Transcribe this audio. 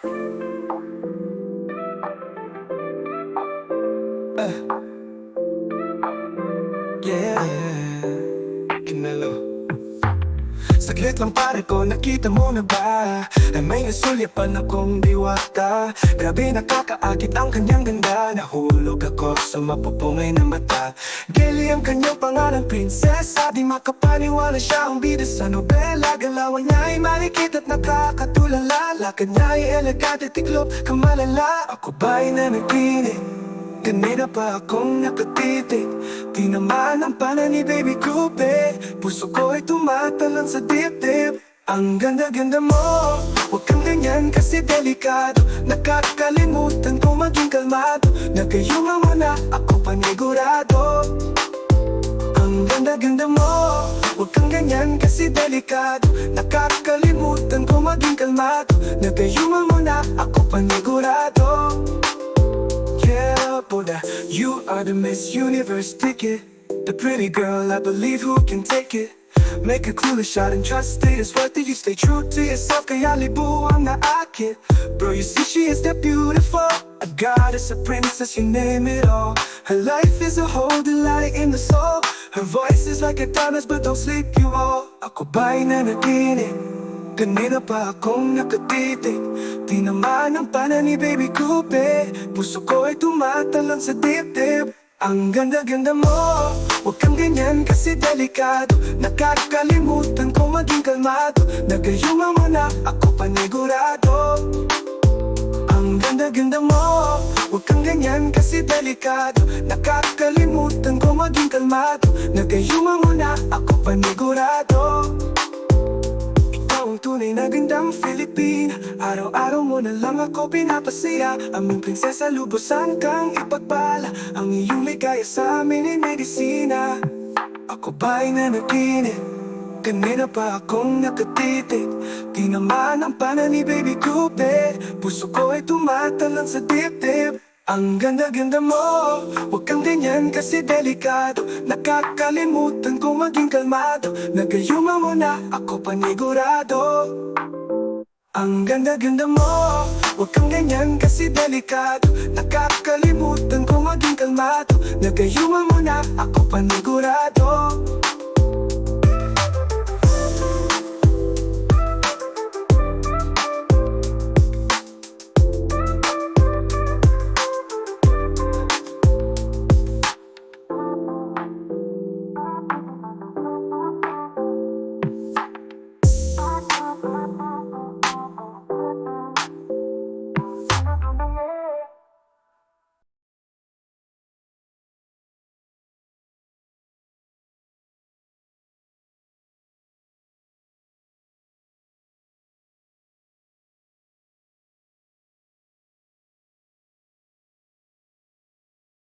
Yeah, Kinalo Saglit lang pare ko, nakita mo na ba? Ay may nasulyapan akong diwata. Grabe nakakaakit ang kanyang ganda sa mapupungay na mata. Geli ang kanyang pangalan, prinsesa Di makapaniwala siya ang bida sa nobela. Galawan niya ay malikit at nakakatulala. Lakad niya ay elegante, tiklop, kamalala. Ako ba'y nanaginip? Kanina pa akong nakatitig Tinamaan ang pana ni baby Coupe Puso ko ay tumatalon sa dibdib. Ang ganda-ganda mo Huwag kang ganyan kasi delikado. Nakakalimutan ko maging kalmado. Nagayunga mo na ako panigurado. Ang ganda-ganda mo. Huwag kang ganyan kasi delikado. Nakakalimutan ko maging kalmado. Nagayunga mo na ako panigurado. Yeah, Buddha, you are the Miss Universe. Ticket The pretty girl, I believe who can take it Make a clueless shot and trust it It's worth it, you stay true to yourself Kaya libo ang naakit Bro, you see she is that beautiful. A goddess, a princess, you name it all. Her life is a whole delight in the soul. Her voice is like a diamond, but don't sleep you all. Ako ba'y nanaginip? Kanina pa akong nakatitig Tinamaan ang pana ni baby Coupe Puso ko ay tumatalon sa dibdib. Ang ganda-ganda mo Huwag kang ganyan kasi delikado. Nakakalimutan ko maging kalmado. Nagayunga mo na ako panigurado. Ang ganda-ganda mo. Huwag kang ganyan kasi delikado. Nakakalimutan ko maging kalmado. Nagayunga mo na ako panigurado ang tunay na gandang Filipina Araw-araw mo na lang ako pinapasaya Aming prinsesa, lubusan kang ipagpala? Ang iyong ligaya sa amin ay medisina. Ako ba'y nanaginip? Kanina pa akong nakatitig. Tinamaan ang pana ni baby Coupe Puso ko ay tumatalon sa dibdib ang ganda-ganda mo. Huwag kang ganyan kasi delikado. Nakakalimutan ko maging kalmado. Nagayuma mo na ako panigurado. Ang ganda-ganda mo. Huwag kang ganyan kasi delikado. Nakakalimutan ko maging kalmado. Nagayuma mo na ako panigurado